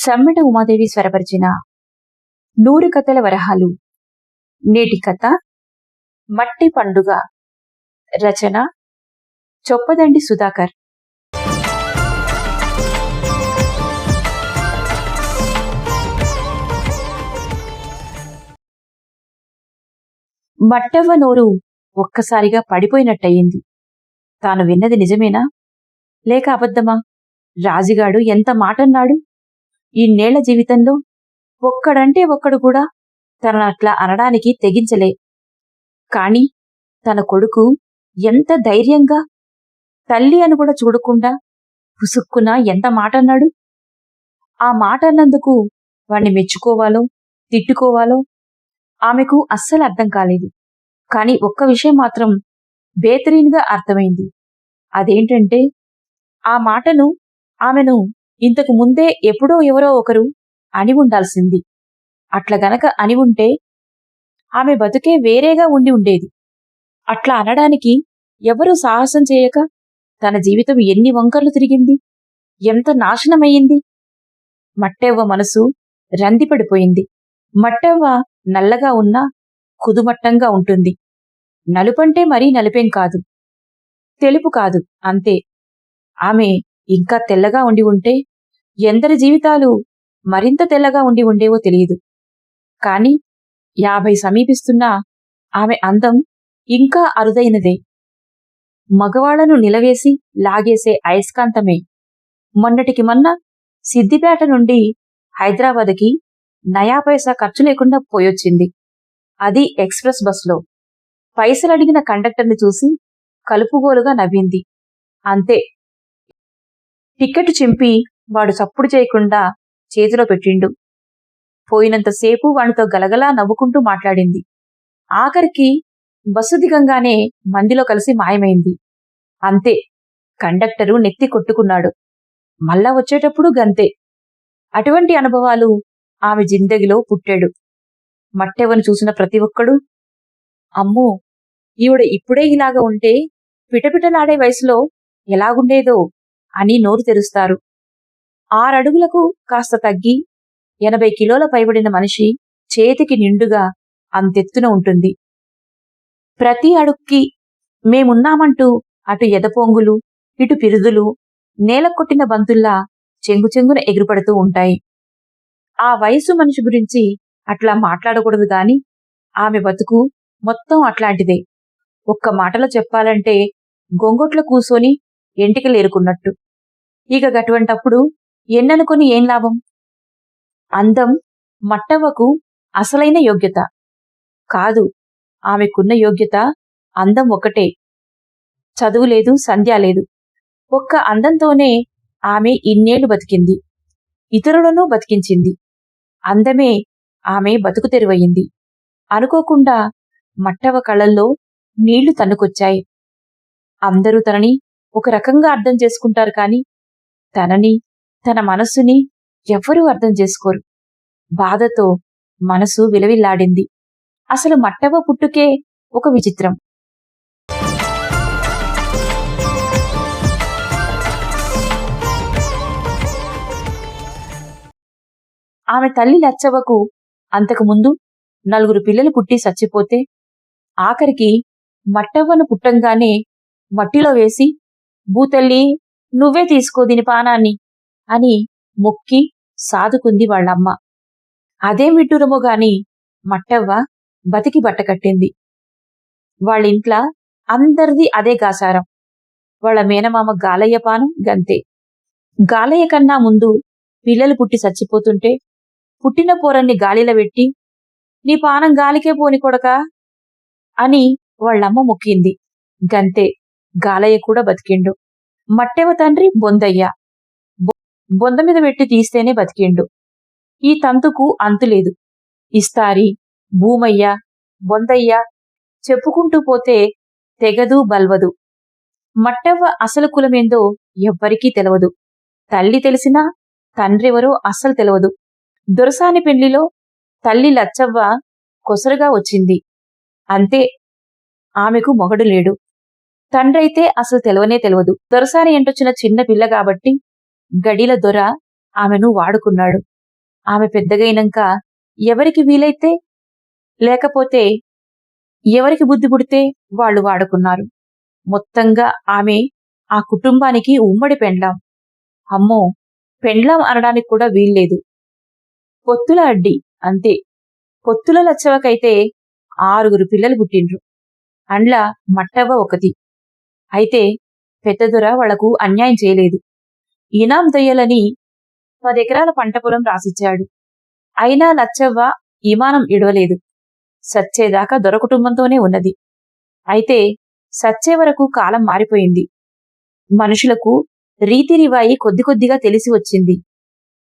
సమ్మెట ఉమాదేవి స్వరపరిచిన నూరు కథల వరహాలు. నేటి కథ మట్టి పండుగ. రచన చొప్పదండి సుధాకర్. మట్టవ్వ నోరు ఒక్కసారిగా పడిపోయినట్టయింది. తాను విన్నది నిజమేనా? లేక అబద్ధమా? రాజుగాడు ఎంత మాటన్నాడు? ఇన్నేళ్ళ జీవితంలో ఒక్కడంటే ఒక్కడు కూడా తనను అట్లా అనడానికి తెగించలే. కాని తన కొడుకు ఎంత ధైర్యంగా తల్లి అని కూడా చూడకుండా పుసుక్కున ఎంత మాట అన్నాడు ఆ మాట అన్నందుకు వాణ్ణి మెచ్చుకోవాలో తిట్టుకోవాలో ఆమెకు అస్సలు అర్థం కాలేదు. కాని ఒక్క విషయం మాత్రం బేతరీన్గా అర్థమైంది. అదేంటంటే ఆ మాటను ఆమెను ఇంతకు ముందే ఎప్పుడో ఎవరో ఒకరు అని ఉండాల్సింది. అట్లా గనక అని ఉంటే ఆమె బతుకే వేరేగా ఉండి ఉండేది. అట్లా అనడానికి ఎవరూ సాహసం చేయక తన జీవితం ఎన్ని వంకర్లు తిరిగింది ఎంత నాశనమయ్యింది. మట్టెవ్వ మనసు రందిపడిపోయింది మట్టెవ్వ నల్లగా ఉన్నా కుదుమట్టంగా ఉంటుంది. నలుపంటే మరీ నలుపేం కాదు. తెలుపు కాదు అంతే. ఆమె ఇంకా తెల్లగా ఉండి ఉంటే ఎందరి జీవితాలు మరింత తెల్లగా ఉండి ఉండేవో తెలియదు. కాని యాభై సమీపిస్తున్నా ఆమె అందం ఇంకా అరుదైనదే. మగవాళ్ళను నిలవేసి లాగేసే అయస్కాంతమే. మొన్నటికి మొన్న సిద్దిపేట నుండి హైదరాబాద్కి నయా పైసా ఖర్చు లేకుండా పోయొచ్చింది. అది ఎక్స్ప్రెస్ బస్లో. పైసలడిగిన కండక్టర్ని చూసి కలుపుగోలుగా నవ్వింది. అంతే టిక్కెట్ చింపి వాడు చప్పుడు చేయకుండా చేతిలో పెట్టిండు. పోయినంతసేపు వానితో గలగలా నవ్వుకుంటూ మాట్లాడింది. ఆఖరికి బస్సు దిగంగానే మందిలో కలిసి మాయమైంది. అంతే కండక్టరు నెత్తి కొట్టుకున్నాడు. మళ్ళా వచ్చేటప్పుడు గంతే. అటువంటి అనుభవాలు ఆమె జిందగిలో పుట్టాడు. మట్టెవను చూసిన ప్రతి ఒక్కడు అమ్మో ఈవిడ ఇప్పుడే ఇలాగా ఉంటే పిటపిటలాడే వయసులో ఎలాగుండేదో అని నోరు తెరుస్తారు. ఆరడుగులకు కాస్త తగ్గి ఎనభై కిలోల పైబడిన మనిషి చేతికి నిండుగా అంతెత్తున ఉంటుంది. ప్రతి అడుక్కి మేమున్నామంటూ అటు ఎదపోంగులు ఇటు పిరుదులు నేల కొట్టిన బంతుల్లా చెంగు చెంగున ఎగురుపడుతూ ఉంటాయి. ఆ వయసు మనిషి గురించి అట్లా మాట్లాడకూడదు గాని ఆమె బతుకు మొత్తం అట్లాంటిదే. ఒక్క మాటలో చెప్పాలంటే గొంగొట్ల కూసోని ఎంటికలేరుకున్నట్టు. ఇక గటువంటప్పుడు ఎన్ననుకొని ఏం లాభం? అందం మట్టవ్వకు అసలైన యోగ్యత. కాదు ఆమెకున్న యోగ్యత అందం ఒకటే చదువు లేదు సంధ్య లేదు. ఒక్క అందంతోనే ఆమె ఇన్నేళ్ళు బతికింది. ఇతరులను బతికించింది. అందమే ఆమె బతుకు తెరువయింది. అనుకోకుండా మట్టవ కళ్ళల్లో నీళ్ళు తన్నుకొచ్చాయి. అందరూ తనని ఒక రకంగా అర్థం చేసుకుంటారు కాని తనని తన మనసుని ఎవ్వరూ అర్థం చేసుకోరు. బాధతో మనసు విలవిల్లాడింది. అసలు మట్టవ పుట్టుకే ఒక విచిత్రం. ఆమె తల్లి లచ్చవ్వకు అంతకుముందు నలుగురు పిల్లలు పుట్టి చచ్చిపోతే ఆఖరికి మట్టవ్వను పుట్టంగానే మట్టిలో వేసి భూతల్లి నువ్వే తీసుకో దీని పానాన్ని అని మొక్కి సాదుకుంది వాళ్ళమ్మ. అదేం విడ్డూరమో గాని మట్టవ్వ బతికి బట్టకట్టింది వాళ్ళింట్లా అందరిది అదే గాసారం. వాళ్ళ మేనమామ గాలయ్య పానం గంతే. గాలయ్య కన్నా ముందు పిల్లలు పుట్టి చచ్చిపోతుంటే పుట్టిన పోరన్ని గాలిలో పెట్టి నీ పానం గాలికే పోని కొడక అని వాళ్ళమ్మ మొక్కింది. గంతే. గాలయ్య కూడా బతికిండు. మట్టెవ తండ్రి బొందయ్య. బొంద మీద పెట్టి తీస్తేనే బతికిండు. ఈ తంతుకు అంతులేదు ఇస్తారి భూమయ్య బొందయ్య చెప్పుకుంటూ పోతే తెగదు బల్వదు. మట్టవ్వ అసలు కులమేందో ఎవ్వరికీ తెలవదు. తల్లి తెలిసినా తండ్రెవరో అస్సలు తెలవదు. దొరసాని పెళ్ళిలో తల్లి లచ్చవ్వ కొసరుగా వచ్చింది. అంతే ఆమెకు మొగడు లేడు. తండ్రి అయితే అసలు తెలవనే తెలవదు. దొరసాని ఎంటొచ్చిన చిన్న పిల్ల కాబట్టి గడిల దొర ఆమెను వాడుకున్నాడు. ఆమె పెద్దగైనాక ఎవరికి వీలైతే లేకపోతే ఎవరికి బుద్ధి పుడితే వాళ్ళు వాడుకున్నారు. మొత్తంగా ఆమె ఆ కుటుంబానికి ఉమ్మడి పెండ్లాం. అమ్మో! పెండ్లాం అనడానికి కూడా వీల్లేదు. పొత్తుల అడ్డి అంతే. పొత్తుల లచ్చవకైతే ఆరుగురు పిల్లలు పుట్టిండ్రు. అండ్ల మట్టవ్వ ఒకటి. అయితే పెద్దదొర వాళ్ళకు అన్యాయం చేయలేదు. ఇనాం దొయ్యలని పదెకరాల పంట పొలం రాసిచ్చాడు. అయినా లచ్చవ్వ ఇమానం ఇడవలేదు. సచ్చేదాకా దొర కుటుంబంతోనే ఉన్నది. అయితే సచ్చే వరకు కాలం మారిపోయింది. మనుషులకు రీతిరివాయి కొద్ది కొద్దిగా తెలిసి వచ్చింది.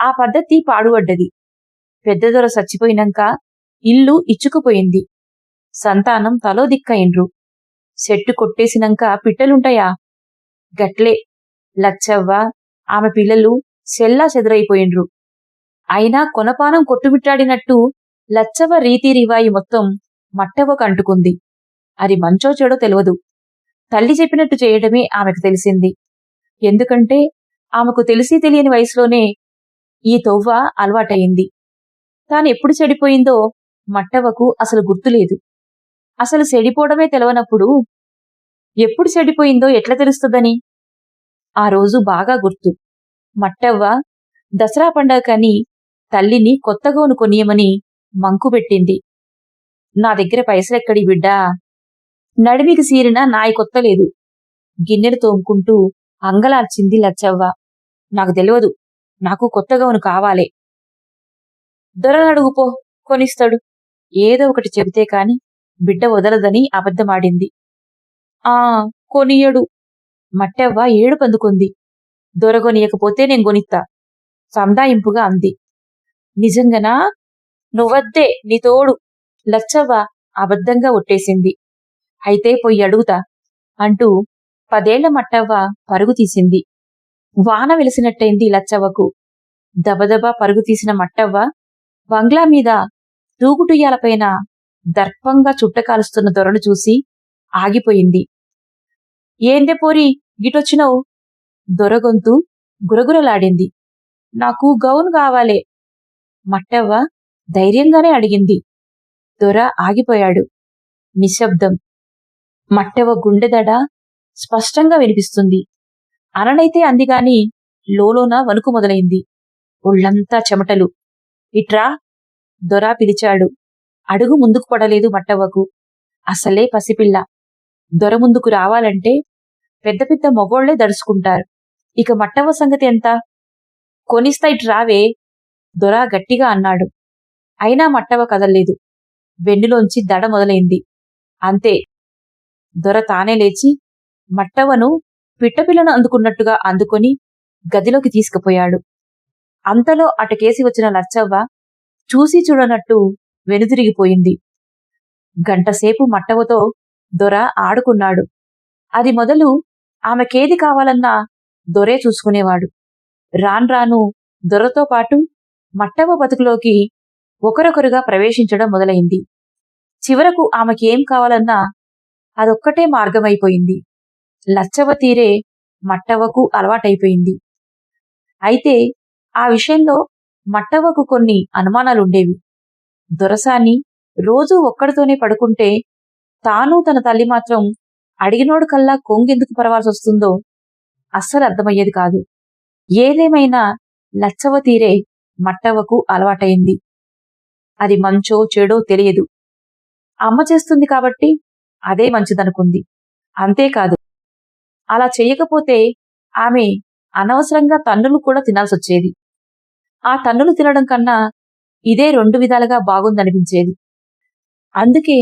ఆ పద్ధతి పాడుపడ్డది పెద్దదొర చచ్చిపోయినాక ఇల్లు ఇచ్చుకుపోయింది. సంతానం తలో దిక్కయిండ్రు. చెట్టు కొట్టేసినాక పిట్టలుంటాయా? గట్లే. లచ్చవ్వ ఆమె పిల్లలు సెల్లా చెదరైపోయిండ్రు. అయినా కొనపానం కొట్టుమిట్టాడినట్టు లచ్చవ్వ రీతి రివాయి మొత్తం మట్టవ్వకు అంటుకుంది. అది మంచో చెడో తెలియదు తల్లి చెప్పినట్టు చేయడమే ఆమెకు తెలిసింది. ఎందుకంటే ఆమెకు తెలిసి తెలియని వయసులోనే ఈ తొవ్వ అలవాటయింది. తానెప్పుడు చెడిపోయిందో మట్టవకు అసలు గుర్తులేదు. అసలు చెడిపోవడమే తెలవనప్పుడు ఎప్పుడు చెడిపోయిందో ఎట్లా తెలుస్తుందని? ఆ రోజు బాగా గుర్తు. మట్టవ్వ దసరా పండగకని తల్లిని కొత్తగోను కొనియమని మంకు పెట్టింది. నా దగ్గర పైసలెక్కడి బిడ్డా? నడిమికి సీరిన నాయి కొత్తలేదు గిన్నెలు తోముకుంటూ అంగలార్చింది లచ్చవ్వ. నాకు తెలియదు నాకు కొత్తగౌను కావాలే. దొరనడుగుపో కొనిస్తాడు. ఏదో ఒకటి చెబితే కాని బిడ్డ వదలదని అబద్ధమాడింది. ఆ కొనియడు. మట్టవ్వ ఏడు పందుకుంది దొరగొనియకపోతే నేను గొనిత్తా. సందాయింపుగా అంది. నిజంగానా? నువ్వద్దే నీ తోడు. లచ్చవ్వ అబద్ధంగా ఒట్టేసింది. అయితే పొయ్యి అడుగుతా. అంటూ పదేళ్ళ మట్టవ్వ పరుగు తీసింది. వాన వెలిసినట్టయింది లచ్చవ్వకు. దబదబా పరుగు తీసిన మట్టవ్వ బంగ్లా మీద దూకుటుయ్యాలపైన దర్పంగా చుట్టకాలుస్తున్న దొరను చూసి ఆగిపోయింది. ఏందే పోరి గిటొచ్చినవు దొరగొంతు గురగురలాడింది. నాకు గౌన్ కావాలే. మట్టవ్వ ధైర్యంగానే అడిగింది. దొర ఆగిపోయాడు. నిశ్శబ్దం. మట్టవ్వ గుండెదడ స్పష్టంగా వినిపిస్తుంది. అననైతే అందిగాని లోలోన వణుకు మొదలైంది. ఒళ్ళంతా చెమటలు. ఇట్రా? దొరా పిలిచాడు. అడుగు ముందుకు పడలేదు మట్టవ్వకు. అసలే పసిపిల్ల. దొర ముందుకు రావాలంటే పెద్ద పెద్ద మొగోళ్ళే దడుచుకుంటారు. ఇక మట్టవ్వ సంగతి ఎంత? కొనిస్తా ఇటు రావే. దొర గట్టిగా అన్నాడు. అయినా మట్టవ్వ కదల్లేదు. వెన్నులోంచి దడ మొదలైంది. అంతే. దొర తానే లేచి మట్టవ్వను పిట్టపిల్లను అందుకున్నట్టుగా అందుకొని గదిలోకి తీసుకుపోయాడు. అంతలో అటకేసి వచ్చిన లచ్చవ్వ చూసి చూడనట్టు వెనుదిరిగిపోయింది. గంటసేపు మట్టవతో దొర ఆడుకున్నాడు. అది మొదలు ఆమెకేది కావాలన్నా దొరే చూసుకునేవాడు. రాన్రాను దొరతో పాటు మట్టవ బతుకులోకి ఒకరొకరుగా ప్రవేశించడం మొదలైంది. చివరకు ఆమెకేం కావాలన్నా అదొక్కటే మార్గమైపోయింది. లచ్చవ తీరే మట్టవకు అలవాటైపోయింది. అయితే ఆ విషయంలో మట్టవకు కొన్ని అనుమానాలుండేవి. దొరసాని రోజూ ఒక్కడితోనే పడుకుంటే తాను తన తల్లి మాత్రం అడిగినోడు కల్లా కొంగెందుకు పరవాల్సి వస్తుందో అస్సలు అర్థమయ్యేది కాదు. ఏదేమైనా లచ్చవ తీరే మట్టవకు అలవాటైంది. అది మంచో చెడో తెలియదు. అమ్మ చేస్తుంది కాబట్టి అదే మంచిదనుకుంది. అంతేకాదు అలా చేయకపోతే ఆమె అనవసరంగా తన్నులు కూడా తినాల్సొచ్చేది. ఆ తన్నులు తినడం కన్నా ఇదే రెండు విధాలుగా బాగుందనిపించేది. అందుకే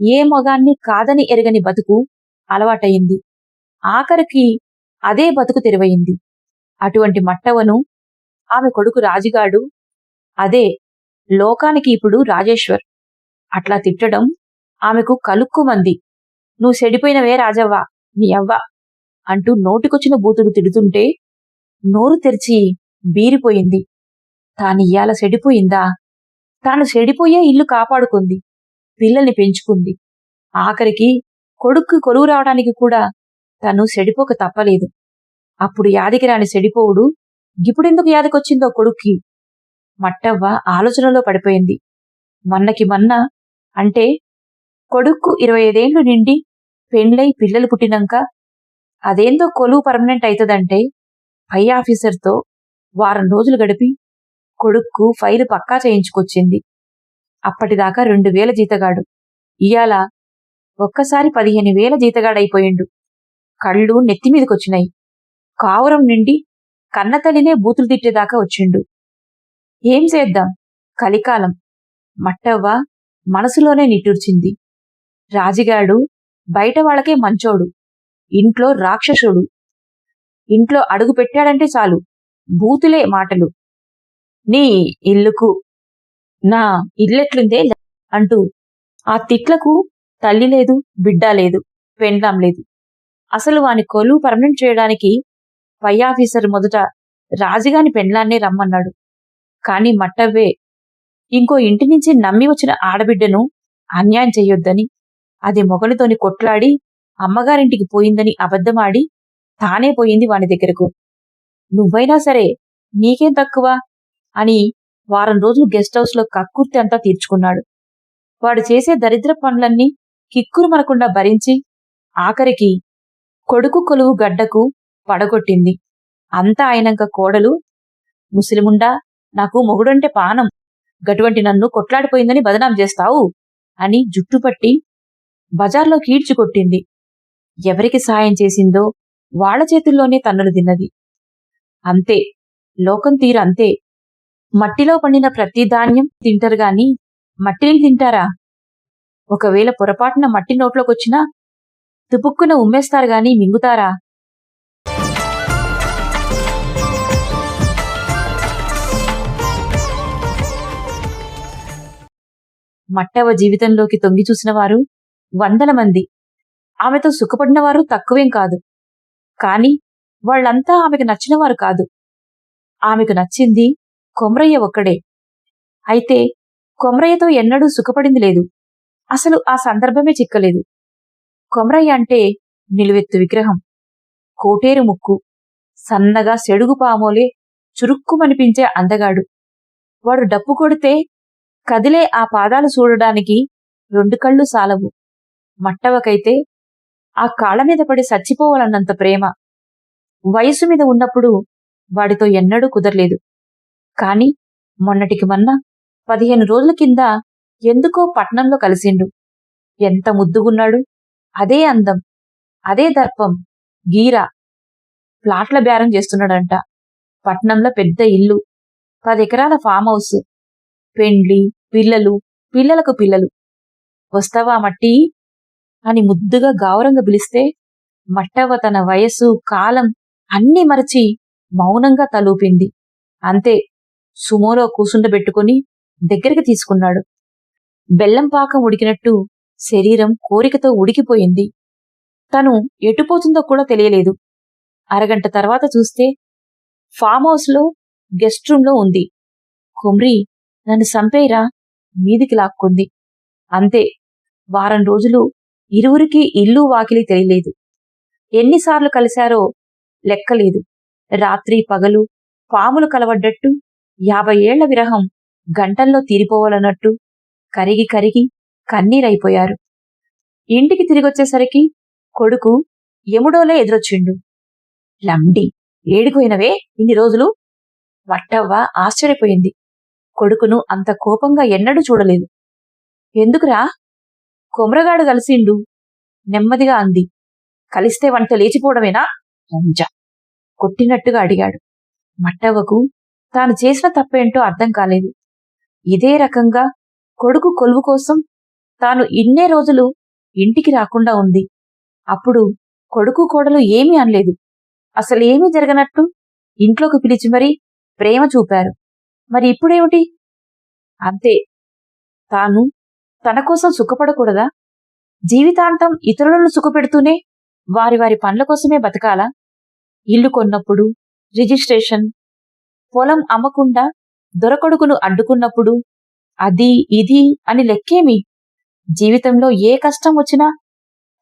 ఏ మగాన్ని కాదని ఎరగని బతుకు అలవాటయింది. ఆఖరికి అదే బతుకు తెరువయింది. అటువంటి మట్టవను ఆమె కొడుకు రాజుగాడు అదే లోకానికి ఇప్పుడు రాజేశ్వర్. అట్లా తిట్టడం ఆమెకు కలుక్కుమంది. నువ్వు చెడిపోయినవే రాజవ్వ నీ అవ్వ అంటూ నోటికొచ్చిన బూతుడు తిడుతుంటే నోరు తెరిచి బీరిపోయింది. తాను ఇయ్యాల చెడిపోయిందా? తాను చెడిపోయే ఇల్లు కాపాడుకుంది పిల్లల్ని పెంచుకుంది. ఆఖరికి కొడుక్కు కొలువు రావడానికి కూడా తను చెడిపోక తప్పలేదు. అప్పుడు యాదికిరాని చెడిపోవుడు ఇప్పుడెందుకు యాదకొచ్చిందో కొడుక్కి? మట్టవ్వ ఆలోచనలో పడిపోయింది. మొన్నకి మొన్న అంటే కొడుక్కు ఇరవై ఐదేండ్లు నిండి పెండ్లై పిల్లలు పుట్టినాక అదేందో కొలువు పర్మనెంట్ అవుతుందంటే పై ఆఫీసర్తో వారం రోజులు గడిపి కొడుక్కు ఫైలు పక్కా చేయించుకొచ్చింది. అప్పటిదాకా రెండు వేల జీతగాడు. ఇయాల ఒక్కసారి పదిహేను వేల జీతగాడైపోయిండు. కళ్ళు నెత్తిమీదకొచ్చినాయి కావురం నిండి కన్నతల్లినే బూతులు తిట్టేదాకా వచ్చిండు. ఏం చేద్దాం? కలికాలం. మట్టవ్వ మనసులోనే నిట్టూర్చింది. రాజిగాడు బయట వాళ్ళకే మంచోడు. ఇంట్లో రాక్షసుడు. ఇంట్లో అడుగు పెట్టాడంటే చాలు. బూతులే మాటలు. నీ ఇల్లుకు నా ఇల్లెట్లుందే అంటూ ఆ తిట్లకు తల్లి లేదు బిడ్డ లేదు పెండ్లాం లేదు. అసలు వాని కొలువు పర్మనెంట్ చేయడానికి పై ఆఫీసర్ మొదట రాజుగాని పెండ్లాన్నే రమ్మన్నాడు. కాని మట్టవ్వే ఇంకో ఇంటి నుంచి నమ్మి వచ్చిన ఆడబిడ్డను అన్యాయం చెయ్యొద్దని అది మొగనితోని కొట్లాడి అమ్మగారింటికి పోయిందని అబద్ధమాడి తానే పోయింది వాని దగ్గరకు. నువ్వైనా సరే నీకేం తక్కువ? అని వారం రోజులు గెస్ట్ హౌస్లో కక్కుర్తి అంతా తీర్చుకున్నాడు. వాడు చేసే దరిద్ర పనులన్నీ కిక్కురు మనకుండా భరించి ఆఖరికి కొడుకు కొలువు గడ్డకు పడగొట్టింది. అంతా అయినాక కోడలు ముసలిముండా నాకు మొగుడంటే పానం గటువంటి నన్ను కొట్లాడిపోయిందని బదనాం చేస్తావు అని జుట్టుపట్టి బజార్లో కీడ్చుకొట్టింది ఎవరికి సాయం చేసిందో వాళ్ళ చేతుల్లోనే తన్నులు తిన్నది. అంతే లోకం తీరు అంతే. మట్టిలో పండిన ప్రతి ధాన్యం తింటారు గాని మట్టిని తింటారా? ఒకవేళ పొరపాటున మట్టి నోట్లోకొచ్చినా తుపుక్కున ఉమ్మేస్తారు గాని మింగుతారా? మట్టవ జీవితంలోకి తొంగి చూసిన వారు వందల మంది. ఆమెతో సుఖపడిన వారు తక్కువేం కాదు. కాని వాళ్ళంతా ఆమెకు నచ్చినవారు కాదు. ఆమెకు నచ్చింది కొమరయ్య ఒక్కడే. అయితే కొమరయ్యతో ఎన్నడూ సుఖపడింది లేదు. అసలు ఆ సందర్భమే చిక్కలేదు. కొమరయ్య అంటే నిలువెత్తు విగ్రహం. కోటేరు ముక్కు. సన్నగా సెడుగు పామోలే చురుక్కుమనిపించే అందగాడు. వాడు డప్పు కొడితే కదిలే ఆ పాదాలు చూడడానికి రెండు కళ్ళు సాలవు. మట్టవకైతే ఆ కాళ్ళ మీద పడి చచ్చిపోవాలన్నంత ప్రేమ. వయసు మీద ఉన్నప్పుడు వాడితో ఎన్నడూ కుదరలేదు. కాని మొన్నటికి మొన్న పదిహేను రోజుల కింద ఎందుకో పట్నంలో కలిసిండు. ఎంత ముద్దుగున్నాడు. అదే అందం అదే దర్పం గీరా. ప్లాట్ల బేరం చేస్తున్నాడంట. పట్నంలో పెద్ద ఇల్లు పది ఎకరాల ఫామ్ హౌస్. పెండ్లి పిల్లలు పిల్లలకు పిల్లలు. వస్తావా మట్టి? అని ముద్దుగా గౌరంగా పిలిస్తే మట్టవ తన వయస్సు కాలం అన్నీ మరచి మౌనంగా తలూపింది. అంతే సుమోలో కూసుండబెట్టుకుని దగ్గరికి తీసుకున్నాడు. బెల్లం పాకం ఉడికినట్టు శరీరం కోరికతో ఉడికిపోయింది. తను ఎటుపోతుందో కూడా తెలియలేదు. అరగంట తర్వాత చూస్తే ఫామ్ హౌస్లో గెస్ట్ రూంలో ఉంది. కుమ్రి నన్ను సంపేరా మీదికి లాక్కుంది. అంతే. వారం రోజులు ఇరువురికి ఇల్లు వాకిలి తెలియలేదు. ఎన్నిసార్లు కలిశారో లెక్కలేదు. రాత్రి పగలు పాములు కలవడ్డట్టు యాభై ఏళ్ళ విరహం గంటల్లో తీరిపోవాలన్నట్టు కరిగి కరిగి కన్నీరైపోయారు. ఇంటికి తిరిగొచ్చేసరికి కొడుకు ఎముడోలే ఎదురొచ్చిండు. లండి ఏడిపోయినవే ఇన్ని రోజులు? వట్టవ్వ ఆశ్చర్యపోయింది. కొడుకును అంత కోపంగా ఎన్నడూ చూడలేదు. ఎందుకురా? కొమరగాడు కలిసిండు నెమ్మదిగా అంది. కలిస్తే వంట లేచిపోవడమేనా? రంజ కొట్టినట్టుగా అడిగాడు. మట్టవ్వకు తాను చేసిన తప్పేంటో అర్థం కాలేదు. ఇదే రకంగా కొడుకు కొలువు కోసం తాను ఇన్నే రోజులు ఇంటికి రాకుండా ఉంది. అప్పుడు కొడుకు కోడలు ఏమీ అనలేదు. అసలు జరగనట్టు ఇంట్లోకి పిలిచి మరీ ప్రేమ చూపారు. మరి ఇప్పుడేమిటి? అంతే. తాను తన కోసం సుఖపడకూడదా? జీవితాంతం ఇతరులను సుఖపెడుతూనే వారి వారి పనుల కోసమే బతకాలా? ఇల్లు కొన్నప్పుడు రిజిస్ట్రేషన్ పొలం అమ్మకుండా దొరకొడుకును అడ్డుకున్నప్పుడు అది ఇది అని లెక్కేమి? జీవితంలో ఏ కష్టం వచ్చినా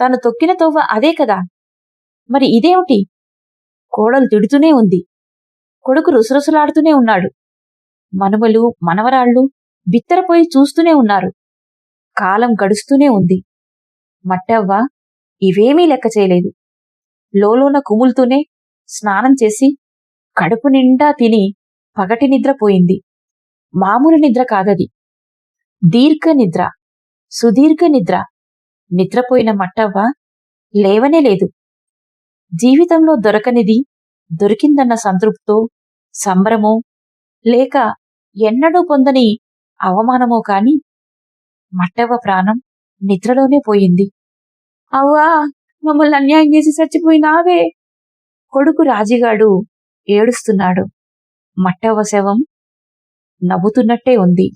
తాను తొక్కిన తోవ అదే కదా. మరి ఇదేమిటి? కోడలు తిడుతూనే ఉంది. కొడుకు రుసరుసలాడుతూనే ఉన్నాడు. మనుమలు మనవరాళ్ళు బిత్తరపోయి చూస్తూనే ఉన్నారు. కాలం గడుస్తూనే ఉంది. మట్టవ్వ ఇవేమీ లెక్క చేయలేదు. లోలోన కుములుతూనే స్నానం చేసి కడుపు నిండా తిని పగటి నిద్రపోయింది మామూలు నిద్ర కాదది. దీర్ఘ నిద్ర సుదీర్ఘ నిద్ర. నిద్రపోయిన మట్టవ్వ లేవనే లేదు. జీవితంలో దొరకనిది దొరికిందన్న సంతృప్తో సంబరమో లేక ఎన్నడూ పొందని అవమానమో కాని మట్టవ్వ ప్రాణం నిద్రలోనే పోయింది. అవ్వా మమ్మల్ని అన్యాయం చేసి చచ్చిపోయినావే. కొడుకు రాజిగాడు ఏడుస్తున్నాడు. మట్టవ శవం నవ్వుతున్నట్టే ఉంది.